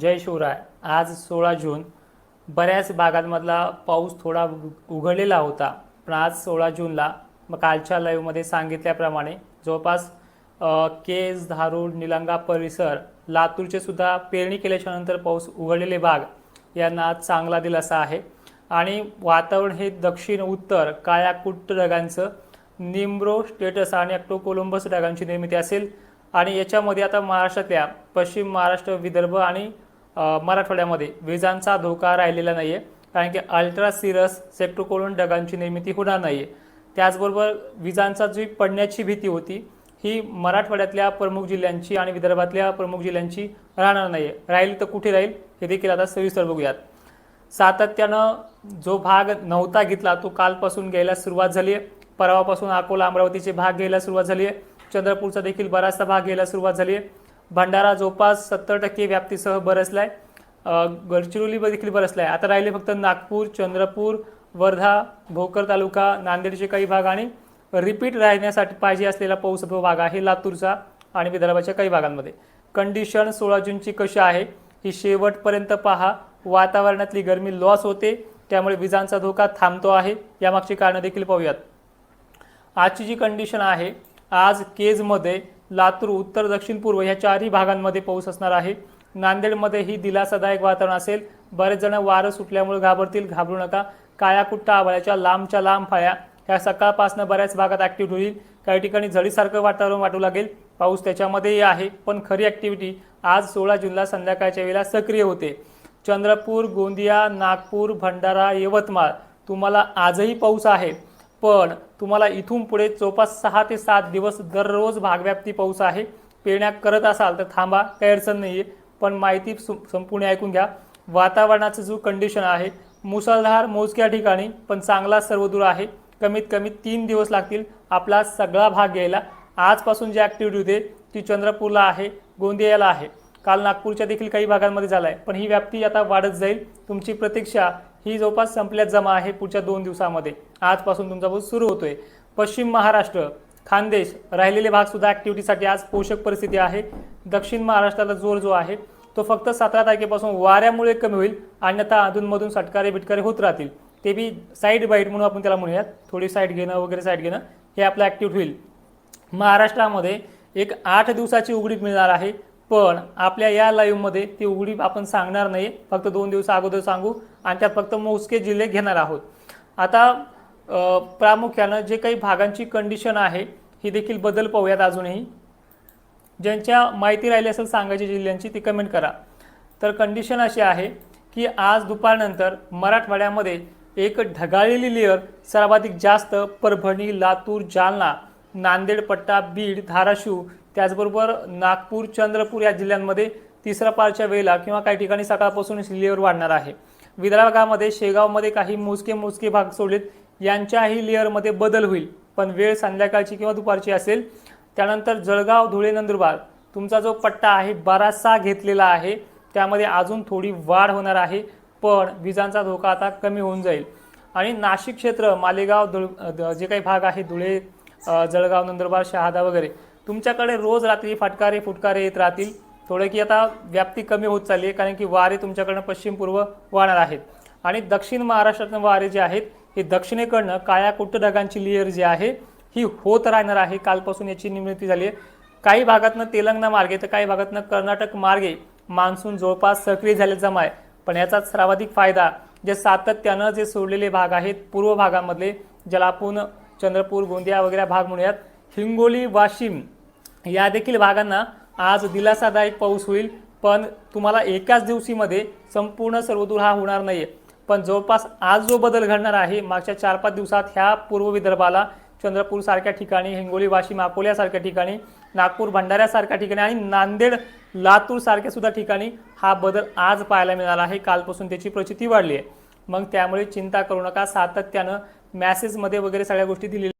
जय शिवराय. आज सोळा जून. बऱ्याच भागांमधला पाऊस थोडा उघडलेला होता. पण आज सोळा जूनला मग कालच्या लाईव्हमध्ये सांगितल्याप्रमाणे जवळपास केज धारूर निलंगा परिसर लातूरचे सुद्धा पेरणी केल्याच्यानंतर पाऊस उघडलेले भाग यांना आज चांगला दिलासा आहे. आणि वातावरण हे दक्षिण उत्तर कायाकुट्ट ढगांचं निम्ब्रो स्टेटस आणि अक्टो कोलंबस ढगांची निर्मिती असेल. आणि याच्यामध्ये आता महाराष्ट्रातल्या पश्चिम महाराष्ट्र विदर्भ आणि मराठवाड्यामध्ये. विजांचा धोका राहिलेला नाही आहे कारण की अल्ट्रा सिरस सेप्टोकोलन ढगांची निर्मिती होणार नाही आहे त्याचबरोबर विजांचा जी पडण्याची भीती होती ही मराठवाड्यातल्या प्रमुख जिल्ह्यांची आणि विदर्भातल्या प्रमुख जिल्ह्यांची राहणार नाही आहे राहील तर कुठे राहील हे देखील आता सविस्तर बघूयात. सातत्यानं जो भाग नव्हता घेतला तो कालपासून घ्यायला सुरुवात झाली आहे. परवापासून अकोला अमरावतीचे भाग घ्यायला सुरुवात झाली आहे. चंद्रपूरचा देखील बराचसा भाग घ्यायला सुरुवात झाली आहे. भंडारा जवळपास सत्तर टक्के व्याप्तीसह बरसलाय आहे गडचिरोली देखील बरसलाय आता राहिले फक्त नागपूर चंद्रपूर वर्धा भोकर तालुका नांदेडचे काही भाग आणि रिपीट राहण्यासाठी पाहिजे असलेला पाऊस भाग आहे लातूरचा आणि विदर्भाच्या काही भागांमध्ये. कंडिशन सोळा जूनची कशी आहे ही शेवटपर्यंत पहा. वातावरणातली गरमी लॉस होते त्यामुळे विजांचा धोका थांबतो आहे. यामागची कारणं देखील पाहूयात. आजची जी कंडिशन आहे आज केजमध्ये लातूर उत्तर दक्षिण पूर्व ह्या चारही भागांमध्ये पाऊस असणार आहे. नांदेडमध्येही दिलासादायक वातावरण असेल. बरेच जण वारं सुटल्यामुळे घाबरतील. घाबरू नका. काळ्याकुट्टा आभाळाच्या लांबच्या लांब फाळ्या ह्या सकाळपासून बऱ्याच भागात ॲक्टिव्ह होईल. काही ठिकाणी झडीसारखं वातावरण वाटू लागेल. पाऊस त्याच्यामध्येही आहे पण खरी ॲक्टिव्हिटी आज सोळा जूनला संध्याकाळच्या वेळेला सक्रिय होते. चंद्रपूर गोंदिया नागपूर भंडारा यवतमाळ तुम्हाला आजही पाऊस आहे. पण तुम्हाला इथून पुढे चौपास सहा ते सात दिवस दररोज भागव्याप्ती पाऊस आहे. पेरण्या करत असाल तर थांबा काही अडचण नाही आहे पण माहिती सु- संपूर्ण ऐकून घ्या. वातावरणाचं जो कंडिशन आहे मुसळधार मोजक्या ठिकाणी पण चांगला सर्वदूर आहे. कमीत कमी तीन दिवस लागतील आपला सगळा भाग घ्यायला आजपासून जी ॲक्टिव्हिटी होते ती चंद्रपूरला आहे गोंदियाला आहे. काल नागपूरच्या देखील काही भागांमध्ये झाला आहे पण ही व्याप्ती आता वाढत जाईल. तुमची प्रतीक्षा ही जवळपास संपल्यात जमा आहे पुढच्या दोन दिवसामध्ये. आजपासून तुमचा पाऊस सुरू होतोय. पश्चिम महाराष्ट्र खानदेश राहिलेले भागसुद्धा ॲक्टिव्हिटीसाठी आज पोषक परिस्थिती आहे. दक्षिण महाराष्ट्राला जोर जो आहे तो फक्त सतरा तारखेपासून वाऱ्यामुळे कमी होईल अन्यथा अधूनमधून सटकारे बिटकारे होत राहतील. ते बी साईड बाईट म्हणून आपण त्याला म्हणूयात. थोडी साईड घेणं वगैरे साईड घेणं हे आपलं ॲक्टिव्ह होईल. महाराष्ट्रामध्ये एक आठ दिवसाची उघडीप मिळणार आहे. पण आपल्या या लाईव्हमध्ये ती उघडी आपण सांगणार नाही. फक्त दोन दिवस अगोदर सांगू आणि त्यात फक्त मोजके जिल्हे घेणार आहोत. आता प्रामुख्यानं जे काही भागांची कंडिशन आहे ही देखील बदल पाहूयात अजूनही. ज्यांच्या माहिती राहिली असेल सांगायची जिल्ह्यांची ती कमेंट करा. तर कंडिशन अशी आहे की आज दुपारनंतर मराठवाड्यामध्ये एक ढगाळलेली लेअर सर्वाधिक जास्त परभणी लातूर जालना नांदेड पट्टा बीड धाराशिव त्याचबरोबर नागपूर चंद्रपूर या जिल्ह्यांमध्ये तिसऱ्या पारच्या वेळेला किंवा काही ठिकाणी सकाळपासून लेअर वाढणार आहे. विदर्भागामध्ये शेगावमध्ये काही मोजके मोजके भाग सोडलेत. यांच्याही लेअरमध्ये बदल होईल पण वेळ संध्याकाळची किंवा दुपारची असेल. त्यानंतर जळगाव धुळे नंदुरबार तुमचा जो पट्टा आहे बराचसा घेतलेला आहे. त्यामध्ये अजून थोडी वाढ होणार आहे पण विजांचा धोका आता कमी होऊन जाईल. आणि नाशिक क्षेत्र मालेगाव धुळ द- जे काही भाग आहे धुळे जळगाव नंदुरबार शहादा वगैरे. तुमच्याकडे रोज रात्री फाटकारे फुटकारे येत राहतील. थोडं की आता व्याप्ती कमी होत चालली आहे कारण की वारे तुमच्याकडनं पश्चिम पूर्व वाहणार आहेत. आणि दक्षिण महाराष्ट्रातून वारे जे आहेत हे दक्षिणेकडनं काळ्या कुट्ट ढगांची लेअर जी आहे ही होत राहणार आहे. कालपासून याची निर्मिती झाली आहे. काही भागातनं तेलंगणा मार्गे तर काही भागातनं कर्नाटक मार्गे मान्सून जवळपास सक्रिय झाले जमा आहे. पण याचा सर्वाधिक फायदा जे सातत्यानं जे सोडलेले भाग आहेत पूर्व भागामधले ज्याला आपण चंद्रपूर गोंदिया वगैरे भाग म्हणूयात. हिंगोली वाशिम या देखील भागांना आज दिलासादायक पाऊस होईल. पण तुम्हाला एकाच दिवशीमध्ये संपूर्ण सर्वदूर हा होणार नाही आहे पण जवळपास आज जो बदल घडणार आहे मागच्या चार पाच दिवसात ह्या पूर्व विदर्भाला चंद्रपूर सारख्या ठिकाणी हिंगोली वाशिम अकोल्यासारख्या ठिकाणी नागपूर भंडाऱ्यासारख्या ठिकाणी आणि नांदेड लातूर सारख्या सुद्धा ठिकाणी हा बदल आज पाहायला मिळाला आहे. कालपासून त्याची प्रचिती वाढली आहे. मग त्यामुळे चिंता करू नका. सातत्यानं मॅसेजमध्ये वगैरे सगळ्या गोष्टी दिलेल्या